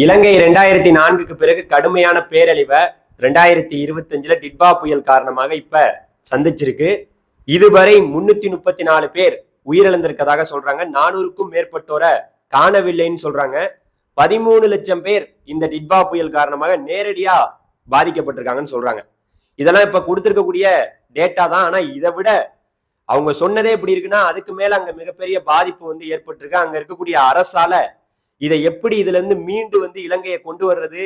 இலங்கை ரெண்டாயிரத்தி நான்குக்கு பிறகு கடுமையான பேரழிவை ரெண்டாயிரத்தி இருபத்தஞ்சுல டிட்பா புயல் காரணமாக இப்ப சந்திச்சிருக்கு. இதுவரை முன்னூத்தி முப்பத்தி நாலு பேர் உயிரிழந்திருக்கதாக சொல்றாங்க. நானூறுக்கும் மேற்பட்டோரை காணவில்லைன்னு சொல்றாங்க. பதிமூணு லட்சம் பேர் இந்த டிட்பா புயல் காரணமாக நேரடியா பாதிக்கப்பட்டிருக்காங்கன்னு சொல்றாங்க. இதெல்லாம் இப்ப கொடுத்துருக்கக்கூடிய டேட்டா தான். ஆனா இதை விட அவங்க சொன்னதே இப்படி இருக்குன்னா அதுக்கு மேல அங்க மிகப்பெரிய பாதிப்பு வந்து ஏற்பட்டிருக்கு. அங்க இருக்கக்கூடிய அரசால இதை எப்படி இதுல இருந்து மீண்டு வந்து இலங்கையை கொண்டு வர்றது?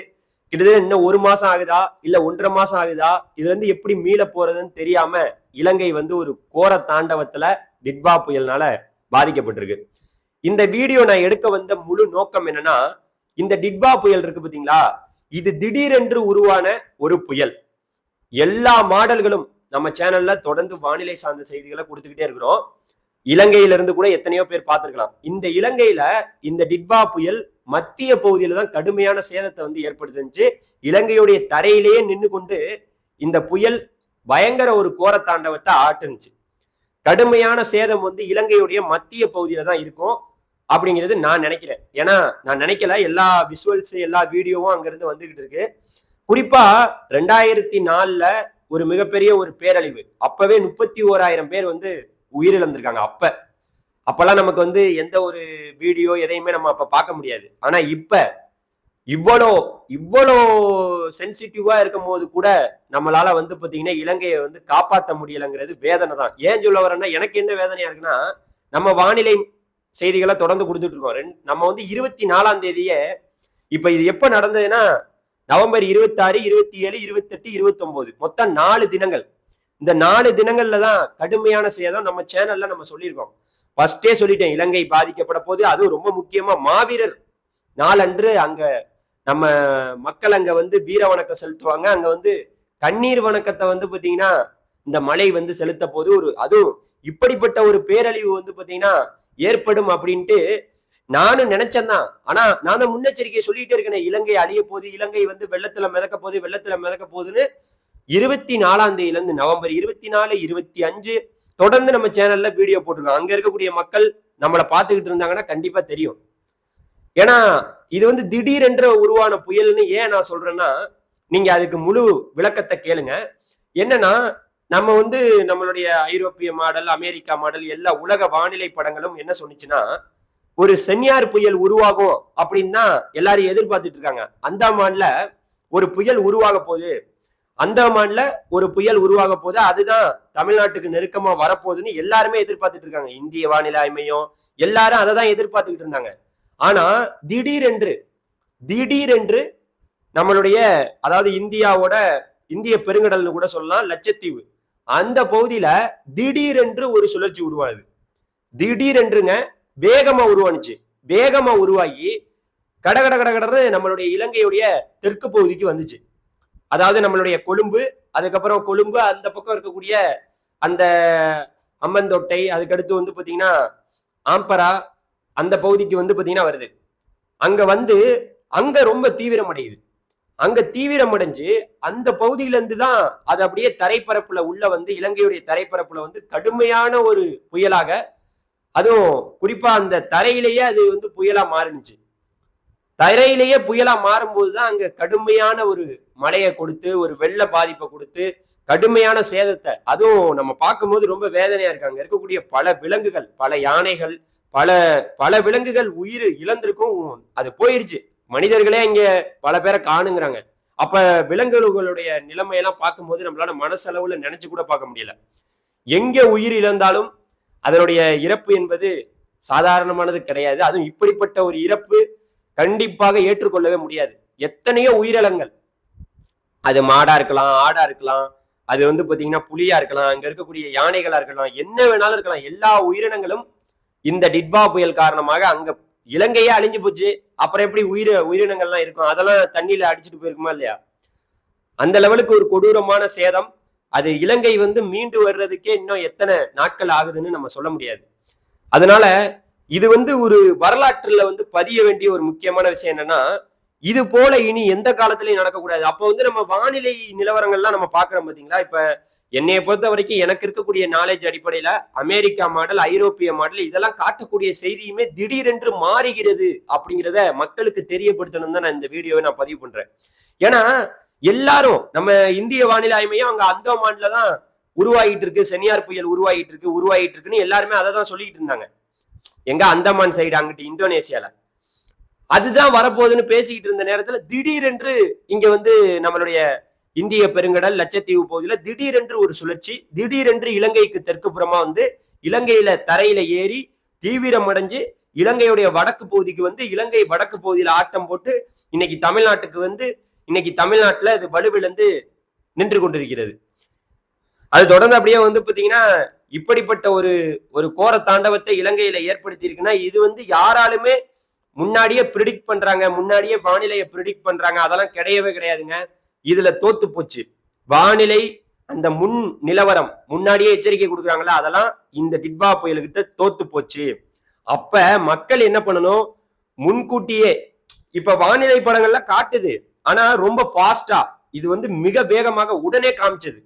கிட்டத்தட்ட இன்னும் ஒரு மாசம் ஆகுதா? இல்ல ஒன்றரை மாசம் ஆகுதா? இதுல இருந்து எப்படி மீள போறதுன்னு தெரியாம இலங்கை வந்து ஒரு கோர தாண்டவத்துல டிட்பா புயல்னால பாதிக்கப்பட்டிருக்கு. இந்த வீடியோ நான் எடுக்க வந்த முழு நோக்கம் என்னன்னா இந்த டிட்பா புயல் இருக்கு பாத்தீங்களா? இது திடீரென்று உருவான ஒரு புயல். எல்லா மாடல்களும் நம்ம சேனல்ல தொடர்ந்து வானிலை சார்ந்த செய்திகளை கொடுத்துக்கிட்டே இருக்கிறோம். இலங்கையிலிருந்து கூட எத்தனையோ பேர் பார்த்துருக்கலாம். இந்த இலங்கையில இந்த டிட்பா புயல் மத்திய பகுதியில தான் கடுமையான சேதத்தை வந்து ஏற்படுத்துச்சு இலங்கையுடைய தரையிலேயே நின்று கொண்டு இந்த புயல் பயங்கர ஒரு கோரத்தாண்டவத்தை ஆட்டுனுச்சு. கடுமையான சேதம் வந்து இலங்கையுடைய மத்திய பகுதியில தான் இருக்கும் அப்படிங்கிறது நான் நினைக்கிறேன். ஏன்னா நான் நினைக்கல எல்லா விசுவல்ஸ் எல்லா வீடியோவும் அங்கிருந்து வந்துகிட்டு இருக்கு. குறிப்பா ரெண்டாயிரத்தி நாலுல ஒரு மிகப்பெரிய ஒரு பேரழிவு. அப்பவே முப்பத்தி ஓராயிரம் பேர் வந்து உயிரிழந்திருக்காங்க அப்ப. அப்பெல்லாம் நமக்கு வந்து எந்த ஒரு வீடியோ எதையுமே நம்ம அப்ப பார்க்க முடியாது. ஆனா இப்ப இவ்வளோ இவ்வளோ சென்சிட்டிவா இருக்கும் போது கூட நம்மளால வந்து பாத்தீங்கன்னா இலங்கையை வந்து காப்பாற்ற முடியலைங்கிறது வேதனை தான். ஏன் சொல்ல வரேன்னா எனக்கு என்ன வேதனையா இருக்குன்னா நம்ம வானிலை செய்திகளை தொடர்ந்து கொடுத்துட்டு இருக்கோம். ரெண்டு நம்ம வந்து இருபத்தி நாலாம் தேதியே இப்ப இது எப்ப நடந்ததுன்னா நவம்பர் இருபத்தாறு இருபத்தி ஏழு இருபத்தெட்டு இருபத்தொன்பது மொத்தம் நாலு தினங்கள். இந்த நாலு தினங்கள்ல தான் கடுமையான செய்யதான் நம்ம சேனல்ல நம்ம சொல்லியிருக்கோம். ஃபர்ஸ்டே சொல்லிட்டேன் இலங்கை பாதிக்கப்பட போது அதுவும் ரொம்ப முக்கியமா மாவீரர். நாளன்று அங்க நம்ம மக்கள் அங்க வந்து வீர வணக்கம் செலுத்துவாங்க. அங்க வந்து கண்ணீர் வணக்கத்தை வந்து பாத்தீங்கன்னா இந்த மழை வந்து செலுத்த போது ஒரு அதுவும் இப்படிப்பட்ட ஒரு பேரழிவு வந்து பாத்தீங்கன்னா ஏற்படும் அப்படின்ட்டு நானும் நினைச்சேன்தான் ஆனா நான் தான் முன்னெச்சரிக்கையை சொல்லிட்டே இருக்கேன் இலங்கை அழிய போகுது இலங்கை வந்து வெள்ளத்துல மிதக்க போகுது வெள்ளத்துல மிதக்க போகுதுன்னு இருபத்தி நாலாம் தேதியிலிருந்து நவம்பர் இருபத்தி நாலு இருபத்தி அஞ்சு தொடர்ந்து நம்ம சேனல்ல வீடியோ போட்டிருக்கோம். அங்க இருக்கக்கூடிய மக்கள் நம்மளை பார்த்துக்கிட்டு இருந்தாங்கன்னா கண்டிப்பா தெரியும். ஏன்னா இது வந்து திடீரென்ற உருவான புயல்னு ஏன் நான் சொல்றேன்னா நீங்க அதுக்கு முழு விளக்கத்தை கேளுங்க. என்னன்னா நம்ம வந்து நம்மளுடைய ஐரோப்பிய மாடல் அமெரிக்கா மாடல் எல்லா உலக வானிலை படங்களும் என்ன சொன்னுச்சுன்னா ஒரு சென்னியார் புயல் உருவாகும் அப்படின்னு தான் எல்லாரும் எதிர்பார்த்துட்டு இருக்காங்க. அந்தாமான்ல ஒரு புயல் உருவாக போகுது. அந்தமான்ல ஒரு புயல் உருவாக போது அதுதான் தமிழ்நாட்டுக்கு நெருக்கமா வரப்போகுதுன்னு எல்லாருமே எதிர்பார்த்துட்டு இருக்காங்க. இந்திய வானிலை ஆய்மையும் எல்லாரும் அதை தான் எதிர்பார்த்துக்கிட்டு இருந்தாங்க. ஆனா திடீரென்று திடீரென்று நம்மளுடைய அதாவது இந்தியாவோட இந்திய பெருங்கடல்னு கூட சொல்லலாம் லட்சத்தீவு. அந்த பகுதியில திடீரென்று ஒரு சுழற்சி உருவானது திடீரென்றுங்க வேகமா உருவானுச்சு. வேகமா உருவாகி கடகட கடகடன்னு நம்மளுடைய இலங்கையுடைய தெற்கு பகுதிக்கு வந்துச்சு. அதாவது நம்மளுடைய கொழும்பு அதுக்கப்புறம் கொழும்பு அந்த பக்கம் இருக்கக்கூடிய அந்த அம்மந்தொட்டை அதுக்கடுத்து வந்து பார்த்தீங்கன்னா ஆம்பரா அந்த பகுதிக்கு வந்து பார்த்தீங்கன்னா வருது. அங்கே வந்து அங்கே ரொம்ப தீவிரம் அடையுது. அங்கே தீவிரம் அடைஞ்சு அந்த பகுதியிலேருந்து தான் அது அப்படியே தரைப்பரப்பில் உள்ள வந்து இலங்கையுடைய தரைப்பரப்பில் வந்து கடுமையான ஒரு புயலாக அதுவும் குறிப்பாக அந்த தரையிலேயே அது வந்து புயலாக மாறினுச்சு. தரையிலேயே புயலா மாறும்போது தான் அங்க கடுமையான ஒரு மழையை கொடுத்து ஒரு வெள்ள பாதிப்பை கொடுத்து கடுமையான சேதத்தை அதுவும் நம்ம பார்க்கும்போது ரொம்ப வேதனையா இருக்காங்க இருக்கக்கூடிய பல விலங்குகள் பல யானைகள் பல பல விலங்குகள் உயிர் இழந்திருக்கும். அது போயிருச்சு. மனிதர்களே இங்க பல பேரை காணுங்கிறாங்க. அப்ப விலங்குகளுடைய நிலைமையெல்லாம் பார்க்கும்போது நம்மளால மனசளவுல நினைச்சு கூட பார்க்க முடியல. எங்க உயிர் இழந்தாலும் அதனுடைய இறப்பு என்பது சாதாரணமானது கிடையாது. அதுவும் இப்படிப்பட்ட ஒரு இறப்பு கண்டிப்பாக ஏற்றுக்கொள்ளவே முடியாது. எத்தனையோ உயிரிழங்கள். அது மாடா இருக்கலாம் ஆடா இருக்கலாம் அது வந்து பாத்தீங்கன்னா புலியா இருக்கலாம் அங்க இருக்கக்கூடிய யானைகளா இருக்கலாம் என்ன வேணாலும் இருக்கலாம். எல்லா உயிரினங்களும் இந்த டிட்பா புயல் காரணமாக அங்க இலங்கையே அழிஞ்சு போச்சு. அப்புறம் எப்படி உயிர் உயிரினங்கள்லாம் இருக்கும்? அதெல்லாம் தண்ணியில அடிச்சுட்டு போயிருக்குமா இல்லையா? அந்த லெவலுக்கு ஒரு கொடூரமான சேதம். அது இலங்கை வந்து மீண்டு வர்றதுக்கே இன்னும் எத்தனை நாட்கள் ஆகுதுன்னு நம்ம சொல்ல முடியாது. அதனால இது வந்து ஒரு வரலாற்றுல வந்து பதிய வேண்டிய ஒரு முக்கியமான விஷயம் என்னன்னா இது போல இனி எந்த காலத்திலையும் நடக்கக்கூடாது. அப்போ வந்து நம்ம வானிலை நிலவரங்கள்லாம் நம்ம பாக்குறோம் பாத்தீங்களா? இப்ப என்னைய பொறுத்த வரைக்கும் எனக்கு இருக்கக்கூடிய நாலேஜ் அடிப்படையில அமெரிக்கா மாடல் ஐரோப்பிய மாடல் இதெல்லாம் காட்டக்கூடிய செய்தியுமே திடீரென்று மாறுகிறது அப்படிங்கிறத மக்களுக்கு தெரியப்படுத்தணும் தான் நான் இந்த வீடியோவை நான் பதிவு பண்றேன். ஏன்னா எல்லாரும் நம்ம இந்திய வானிலை ஆய்மையும் அங்க அந்தமான்ல தான் உருவாகிட்டு இருக்கு. செனியார் புயல் உருவாகிட்டு இருக்கு உருவாகிட்டு இருக்குன்னு எல்லாருமே அதை தான் சொல்லிட்டு இருந்தாங்க. எங்க அந்தமான் சைடு அங்கிட்டு இந்தோனேசியால. அதுதான் வரப்போகுதுன்னு பேசிக்கிட்டு இருந்த நேரத்துல திடீரென்று இங்க வந்து நம்மளுடைய இந்திய பெருங்கடல் லட்சத்தீவு பகுதியில திடீரென்று ஒரு சுழற்சி திடீரென்று இலங்கைக்கு தெற்கு புறமா வந்து இலங்கையில தரையில ஏறி தீவிரம் அடைஞ்சு இலங்கையுடைய வடக்கு பகுதிக்கு வந்து இலங்கை வடக்கு பகுதியில ஆட்டம் போட்டு இன்னைக்கு தமிழ்நாட்டுக்கு வந்து இன்னைக்கு தமிழ்நாட்டுல அது வலுவிழந்து நின்று கொண்டிருக்கிறது. அது தொடர்ந்து அப்படியே வந்து பாத்தீங்கன்னா இப்படிப்பட்ட ஒரு ஒரு கோர தாண்டவத்தை இலங்கையில ஏற்படுத்தி இருக்குன்னா இது வந்து யாராலுமே முன்னாடியே ப்ரிடிக்ட் பண்றாங்க முன்னாடியே வானிலையை ப்ரிடிக்ட் பண்றாங்க அதெல்லாம் கிடையவே கிடையாதுங்க. இதுல தோத்து போச்சு. வானிலை அந்த முன் நிலவரம் முன்னாடியே எச்சரிக்கை கொடுக்குறாங்களா அதெல்லாம் இந்த டிட்பா புயல்கிட்ட தோத்து போச்சு. அப்ப மக்கள் என்ன பண்ணணும்? முன்கூட்டியே இப்ப வானிலை படங்கள்ல காட்டுது. ஆனா ரொம்ப ஃபாஸ்டா இது வந்து மிக வேகமாக உடனே காமிச்சது.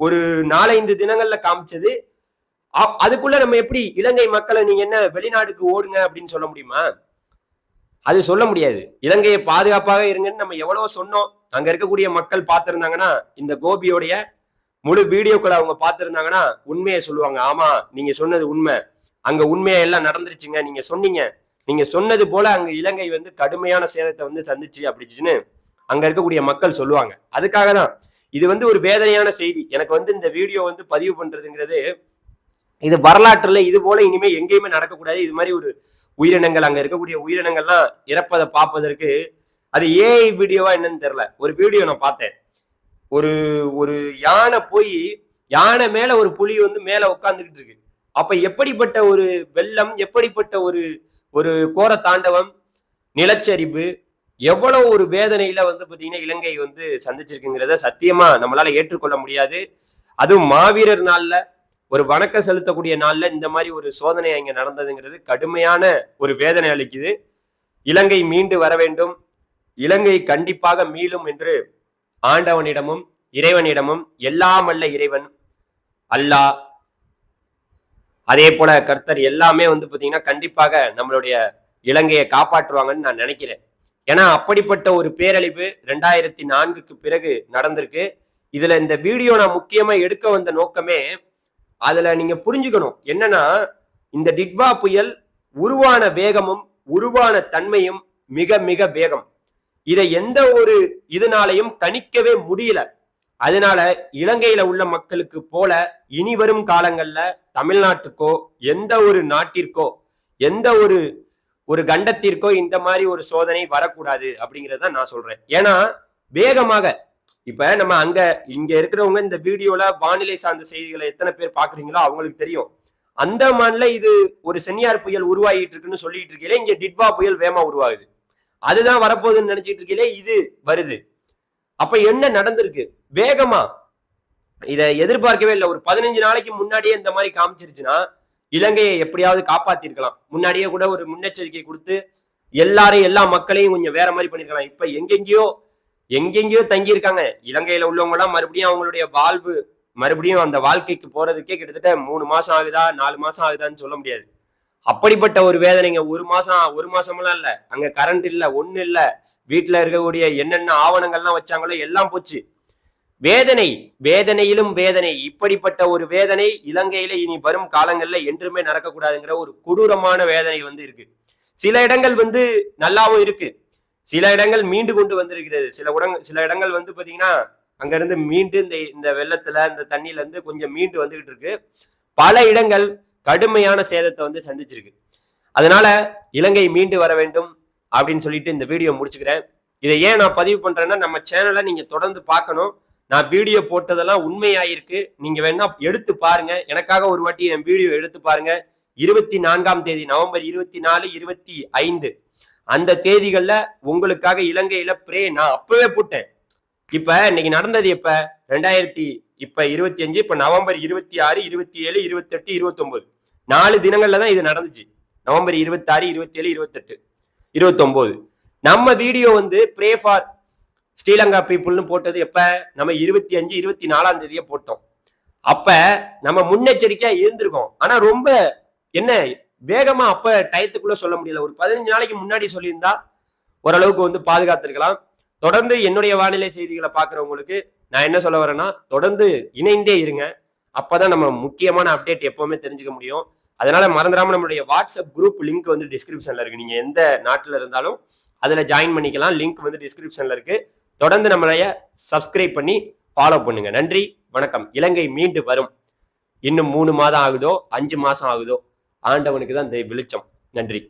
ஒரு நாலஞ்சு தினங்கள்ல காமிச்சது. அதுக்குள்ள நம்ம எப்படி இலங்கை மக்களை நீங்க என்ன வெளிநாடுக்கு ஓடுங்க அப்படின்னு சொல்ல முடியுமா? அது சொல்ல முடியாது. இலங்கையை பாதுகாப்பாக இருங்கன்னு நம்ம எவ்வளவு சொன்னோம். அங்க இருக்கக்கூடிய மக்கள் பார்த்திருந்தாங்கன்னா இந்த கோபியோடைய முழு வீடியோக்களை அவங்க பார்த்திருந்தாங்கன்னா உண்மையை சொல்லுவாங்க. ஆமா நீங்க சொன்னது உண்மை. அங்க உண்மையா எல்லாம் நடந்துருச்சுங்க. நீங்க சொன்னீங்க. நீங்க சொன்னது போல அங்க இலங்கை வந்து கடுமையான சேதத்தை வந்து சந்திச்சு அப்படிச்சுன்னு அங்க இருக்கக்கூடிய மக்கள் சொல்லுவாங்க. அதுக்காக தான் இது வந்து ஒரு வேதனையான செய்தி. எனக்கு வந்து இந்த வீடியோ வந்து பதிவு பண்றதுங்கிறது இது வரலாற்றுல இது போல இனிமே எங்கேயுமே நடக்கக்கூடாது. இது மாதிரி ஒரு உயிரினங்கள் அங்க இருக்கக்கூடிய உயிரினங்கள்லாம் இறப்பதை பார்ப்பதற்கு அது ஏஐ வீடியோவா என்னன்னு தெரியல. ஒரு வீடியோ நான் பார்த்தேன். ஒரு ஒரு யானை போய் யானை மேல ஒரு புலி வந்து மேல உட்காந்துக்கிட்டு இருக்கு. அப்ப எப்படிப்பட்ட ஒரு வெள்ளம் எப்படிப்பட்ட ஒரு ஒரு கோர தாண்டவம் நிலச்சரிவு எவ்வளவு ஒரு வேதனையில வந்து பாத்தீங்கன்னா இலங்கை வந்து சந்திச்சிருக்குங்கிறத சத்தியமா நம்மளால ஏற்றுக்கொள்ள முடியாது. அதுவும் மாவீரர் நாள்ல ஒரு வணக்கம் செலுத்தக்கூடிய நாள்ல இந்த மாதிரி ஒரு சோதனை அங்கே நடந்ததுங்கிறது கடுமையான ஒரு வேதனை அளிக்குது. இலங்கை மீண்டு வர வேண்டும். இலங்கை கண்டிப்பாக மீளும் என்று ஆண்டவனிடமும் இறைவனிடமும் எல்லாம் அல்ல இறைவன் அல்லாஹ் அதே போல கர்த்தர் எல்லாமே வந்து பார்த்தீங்கன்னா கண்டிப்பாக நம்மளுடைய இலங்கையை காப்பாற்றுவாங்கன்னு நான் நினைக்கிறேன். ஏன்னா அப்படிப்பட்ட ஒரு பேரழிவு ரெண்டாயிரத்தி நான்குக்கு பிறகு நடந்திருக்கு. இதுல இந்த வீடியோ நான் முக்கியமா எடுக்க வந்த நோக்கமே அதுல நீங்க புரிஞ்சுக்கணும். என்னன்னா இந்த டிட்வா புயல் உருவான வேகமும் உருவான தன்மையும் மிக மிக வேகம். இதை எந்த ஒரு இதனாலையும் கணிக்கவே முடியல. அதனால இலங்கையில உள்ள மக்களுக்கு போல இனி வரும் காலங்கள்ல தமிழ்நாட்டுக்கோ எந்த ஒரு நாட்டிற்கோ எந்த ஒரு ஒரு கண்டத்திற்கோ இந்த மாதிரி ஒரு சோதனை வரக்கூடாது அப்படிங்கறத நான் சொல்றேன். ஏன்னா வேகமாக இப்ப நம்ம அங்க இங்க இருக்கிறவங்க இந்த வீடியோல வானிலை சார்ந்த செய்திகளை எத்தனை பேர் பாக்குறீங்களோ அவங்களுக்கு தெரியும். அந்தமான்ல இது ஒரு சென்னியார் புயல் உருவாகிட்டு இருக்குன்னு சொல்லிட்டு இருக்கீங்களே இங்க டிட்வா புயல் வேமா உருவாகுது. அதுதான் வரப்போகுதுன்னு நினைச்சிட்டு இருக்கீங்களே இது வருது. அப்ப என்ன நடந்திருக்கு? வேகமா. இத எதிர்பார்க்கவே இல்லை. ஒரு பதினஞ்சு நாளைக்கு முன்னாடியே இந்த மாதிரி காமிச்சிருச்சுன்னா இலங்கையை எப்படியாவது காப்பாத்திருக்கலாம். முன்னாடியே கூட ஒரு முன்னெச்சரிக்கை கொடுத்து எல்லாரையும் எல்லா மக்களையும் கொஞ்சம் வேற மாதிரி பண்ணிருக்கலாம். இப்ப எங்கெங்கேயோ எங்கெங்கேயோ தங்கி இருக்காங்க இலங்கையில உள்ளவங்க எல்லாம் மறுபடியும் அவங்களுடைய வாழ்வு மறுபடியும் அந்த வாழ்க்கைக்கு போறதுக்கே கிட்டத்தட்ட மூணு மாசம் ஆகுதா நாலு மாசம் ஆகுதான்னு சொல்ல முடியாது. அப்படிப்பட்ட ஒரு வேதனைங்க ஒரு மாசம் ஒரு மாசமெல்லாம் இல்ல. அங்க கரண்ட் இல்ல ஒண்ணு இல்ல. வீட்டுல இருக்கக்கூடிய என்னென்ன ஆவணங்கள்லாம் வச்சாங்களோ எல்லாம் போச்சு. வேதனை வேதனையிலும் வேதனை. இப்படிப்பட்ட ஒரு வேதனை இலங்கையில இனி வரும் காலங்கள்ல என்றுமே நடக்கக்கூடாதுங்கிற ஒரு கொடூரமான வேதனை வந்து இருக்கு. சில இடங்கள் வந்து நல்லாவும் இருக்கு. சில இடங்கள் மீண்டு கொண்டு வந்திருக்கிறது. சில உடங் சில இடங்கள் வந்து பார்த்தீங்கன்னா அங்கேருந்து மீண்டு இந்த இந்த வெள்ளத்தில் இந்த தண்ணியிலேருந்து கொஞ்சம் மீண்டு வந்துகிட்டு இருக்கு பல இடங்கள் கடுமையான சேதத்தை வந்து சந்திச்சிருக்கு. அதனால இலங்கை மீண்டு வர வேண்டும் அப்படின்னு சொல்லிட்டு இந்த வீடியோ முடிச்சுக்கிறேன். இதை ஏன் நான் பதிவு பண்ணுறேன்னா நம்ம சேனலை நீங்கள் தொடர்ந்து பார்க்கணும். நான் வீடியோ போட்டதெல்லாம் உண்மையாயிருக்கு. நீங்கள் வேணா எடுத்து பாருங்க. எனக்காக ஒரு வாட்டி என் வீடியோ எடுத்து பாருங்க. இருபத்தி நான்காம் தேதி நவம்பர் இருபத்தி நாலு இருபத்தி ஐந்து. அந்த தேதிகளில் உங்களுக்காக இலங்கையில பிரே நான் அப்பவே போட்டேன். இப்ப இன்னைக்கு நடந்தது இப்ப ரெண்டாயிரத்தி இப்ப இருபத்தி அஞ்சு இப்ப நவம்பர் இருபத்தி ஆறு இருபத்தி ஏழு இருபத்தி எட்டு இருபத்தி ஒன்பது நாலு தினங்கள்ல தான் இது நடந்துச்சு. நவம்பர் இருபத்தி ஆறு இருபத்தி ஏழு இருபத்தெட்டு இருபத்தொன்பது நம்ம வீடியோ வந்து ப்ரே ஃபார் ஸ்ரீலங்கா பீப்புள்னு போட்டது எப்ப? நம்ம இருபத்தி அஞ்சு இருபத்தி நாலாம் தேதியே போட்டோம். அப்ப நம்ம முன்னெச்சரிக்கையா இருந்திருக்கோம். ஆனா ரொம்ப என்ன வேகமா அப்ப டயத்துக்குள்ள சொல்ல முடியல. ஒரு பதினஞ்சு நாளைக்கு முன்னாடி சொல்லியிருந்தா ஓரளவுக்கு வந்து பாதுகாத்திருக்கலாம். தொடர்ந்து என்னுடைய வானிலை செய்திகளை பார்க்குறவங்களுக்கு நான் என்ன சொல்ல வரேன்னா தொடர்ந்து இணைந்தே இருங்க. அப்பதான் நம்ம முக்கியமான அப்டேட் எப்பவுமே தெரிஞ்சுக்க முடியும். அதனால மறந்துடாம நம்மளுடைய வாட்ஸ்அப் குரூப் லிங்க் வந்து டிஸ்கிரிப்ஷன்ல இருக்கு. நீங்க எந்த நாட்டில் இருந்தாலும் அதுல ஜாயின் பண்ணிக்கலாம். லிங்க் வந்து டிஸ்கிரிப்ஷன்ல இருக்கு. தொடர்ந்து நம்மளைய சப்ஸ்கிரைப் பண்ணி ஃபாலோ பண்ணுங்க. நன்றி வணக்கம். இலங்கை மீண்டு வரும். இன்னும் மூணு மாதம் ஆகுதோ அஞ்சு மாசம் ஆகுதோ ஆண்டவனுக்கு தான் இந்த வெளிச்சம். நன்றி.